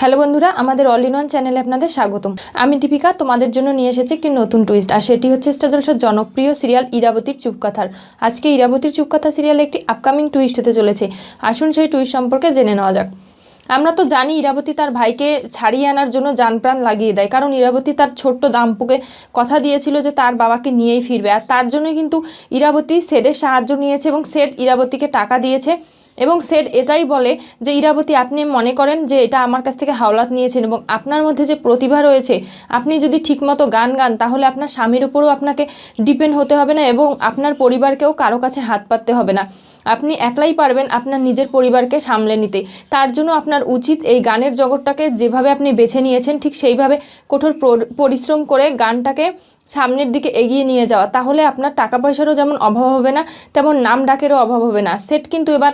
Hello বন্ধুরা, আমাদের all in one চ্যানেলে আপনাদের স্বাগতম। আমি দীপিকা, তোমাদের জন্য নিয়ে এসেছি একটি নতুন টুইস্ট আর সেটি হচ্ছে স্টার জলসার জনপ্রিয় সিরিয়াল ইরাবতীর চুপকথার। আজকে ইরাবতীর চুপকথা সিরিয়ালে একটি আপকামিং টুইস্ট হতে চলেছে। আসুন সেই টুইস্ট সম্পর্কে জেনে নেওয়া যাক। আমরা তো জানি ইরাবতী তার ভাইকে ছাড়িয়ে আনার জন্য প্রাণ লাগিয়ে দেয়, কারণ ইরাবতী তার ছোট্ট দাম্পুকে কথা দিয়েছিল যে তার বাবাকে নিয়েই ফিরবে, আর তার জন্যই কিন্তু ইরাবতী সেডের সাহায্য নিয়েছে এবং সেড ইরাবতীকে টাকা দিয়েছে। এবং সেট এটাই বলে যে, ইরাবতী, আপনি মনে করেন যে, এটা আমার কাছ থেকে হাওলাত নিয়েছেন এবং আপনার মধ্যে যে প্রতিভা রয়েছে, আপনি যদি ঠিকমতো গান গান, তাহলে আপনার স্বামীর উপরেও আপনাকে ডিপেন্ড হতে হবে না এবং আপনার পরিবারকেও কারও কাছে হাত পাততে হবে না। আপনি একলাই পারবেন আপনার নিজের পরিবারকে সামলে নিতে। তার জন্য আপনার উচিত এই গানের জগৎটাকে যেভাবে আপনি বেছে নিয়েছেন, ঠিক সেইভাবে কঠোর পরিশ্রম করে গানটাকে সামনের দিকে এগিয়ে নিয়ে যাওয়া। তাহলে আপনার টাকা পয়সারও যেমন অভাব হবে না, তেমন নাম ডাকেরও অভাব হবে না। সেট কিন্তু এবার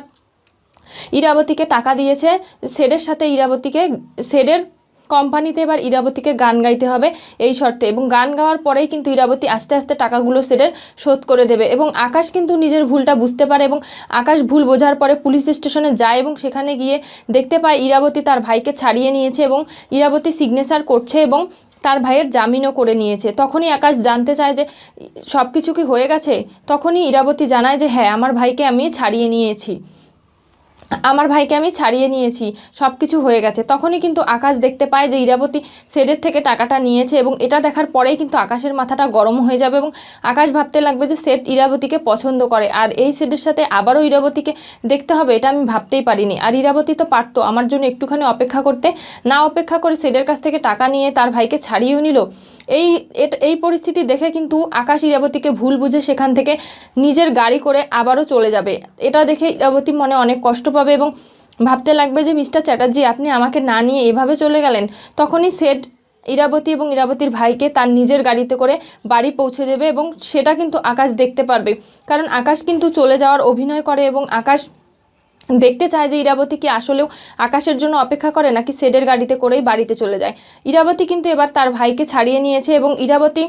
ইরাবতীকে টাকা দিয়েছে, সেডের সাথে ইরাবতীকে, সেডের কোম্পানিতে এবার ইরাবতীকে গান গাইতে হবে এই শর্তে এবং গান গাওয়ার পরেই কিন্তু ইরাবতী আস্তে আস্তে টাকাগুলো সেডের শোধ করে দেবে এবং আকাশ কিন্তু নিজের ভুলটা বুঝতে পারে এবং আকাশ ভুল বোঝার পরে পুলিশ স্টেশনে যায় এবং সেখানে গিয়ে দেখতে পায় ইরাবতী তার ভাইকে ছাড়িয়ে নিয়েছে এবং ইরাবতী সিগনেচার করছে এবং তার ভাইয়ের জামিনও করে নিয়েছে। তখনই আকাশ জানতে চায় যে সব কিছু কি হয়ে গেছে? তখনই ইরাবতী জানায় যে হ্যাঁ আমার ভাইকে আমি ছাড়িয়ে নিয়েছি। আমার ভাইকে আমি ছাড়িয়ে নিয়েছি সব কিছু হয়ে গেছে। তখনই কিন্তু আকাশ দেখতে পায় যে ইরাবতী সেডের থেকে টাকাটা নিয়েছে এবং এটা দেখার পরেই কিন্তু আকাশের মাথাটা গরম হয়ে যাবে এবং আকাশ ভাবতে লাগবে যে সেট ইরাবতীকে পছন্দ করে। আর এই সেটের সাথে আবারও ইরাবতীকে দেখতে হবে, এটা আমি ভাবতেই পারিনি। আর ইরাবতী তো পারতো আমার জন্য একটুখানি অপেক্ষা করতে। না অপেক্ষা করে সেটের কাছ থেকে টাকা নিয়ে তার ভাইকে ছাড়িয়েও নিল। এই এই পরিস্থিতি দেখে কিন্তু আকাশ ইরাবতীকে ভুল বুঝে সেখান থেকে নিজের গাড়ি করে আবারও চলে যাবে। এটা দেখে ইরাবতী মনে অনেক কষ্ট পাবে এবং ভাবতে লাগবে যে, মিস্টার চ্যাটার্জি, আপনি আমাকে না নিয়ে এভাবে চলে গেলেন? তখনই সেট ইরাবতী এবং ইরাবতীর ভাইকে তার নিজের গাড়িতে করে বাড়ি পৌঁছে দেবে এবং সেটা কিন্তু আকাশ দেখতে পারবে। কারণ আকাশ কিন্তু চলে যাওয়ার অভিনয় করে এবং আকাশ দেখতে চায় যে ইরাবতী কি আসলেও আকাশের জন্য অপেক্ষা করে নাকি সেডের গাড়িতে করেই বাড়িতে চলে যায়। ইরাবতী কিন্তু এবার তার ভাইকে ছাড়িয়ে নিয়েছে এবং ইরাবতী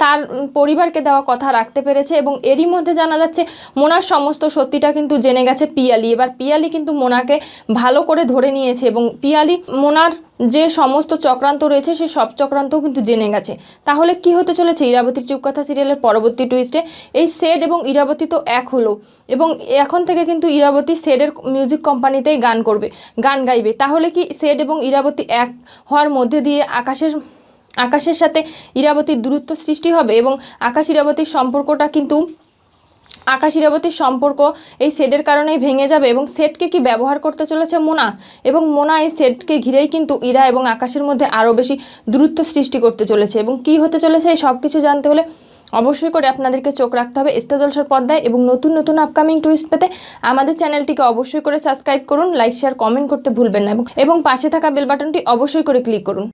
তার পরিবারকে দেওয়া কথা রাখতে পেরেছে এবং এরই মধ্যে জানা যাচ্ছে, মোনার সমস্ত সত্যিটা কিন্তু জেনে গেছে পিয়ালি। এবার পিয়ালি কিন্তু মোনাকে ভালো করে ধরে নিয়েছে এবং পিয়ালি, মোনার যে সমস্ত চক্রান্ত রয়েছে, সে সব চক্রান্তও কিন্তু জেনে গেছে। তাহলে কি হতে চলেছে? ইরাবতীর চুপকথা সিরিয়ালের পরবর্তী টুইস্টে এই সেড এবং ইরাবতী তো এক হলো এবং এখন থেকে কিন্তু ইরাবতী সেডের মিউজিক কোম্পানিতেই গান করবে, গান গাইবে। তাহলে কি সেড এবং ইরাবতী এক হওয়ার মধ্যে দিয়ে আকাশের আকাশের সাথে ইরাবতীর দূরত্ব সৃষ্টি হবে এবং আকাশ ইরাবতীর সম্পর্কটা কিন্তু আকাশ ইরাবতীর সম্পর্ক এই সেটের কারণেই ভেঙে যাবে এবং সেটকে কি ব্যবহার করতে চলেছে মোনা? এবং মোনা এই সেটকে ঘিরেই কিন্তু ইরা এবং আকাশের মধ্যে আরও বেশি দূরত্ব সৃষ্টি করতে চলেছে এবং কি হতে চলেছে এই সব কিছু জানতে হলে অবশ্যই করে আপনাদেরকে চোখ রাখতে হবে স্টার জলসার পর্দায় এবং নতুন নতুন আপকামিং টুইস্ট পেতে আমাদের চ্যানেলটিকে অবশ্যই করে সাবস্ক্রাইব করুন, লাইক, শেয়ার, কমেন্ট করতে ভুলবেন না এবং এবং পাশে থাকা বেল বাটনটি অবশ্যই করে ক্লিক করুন।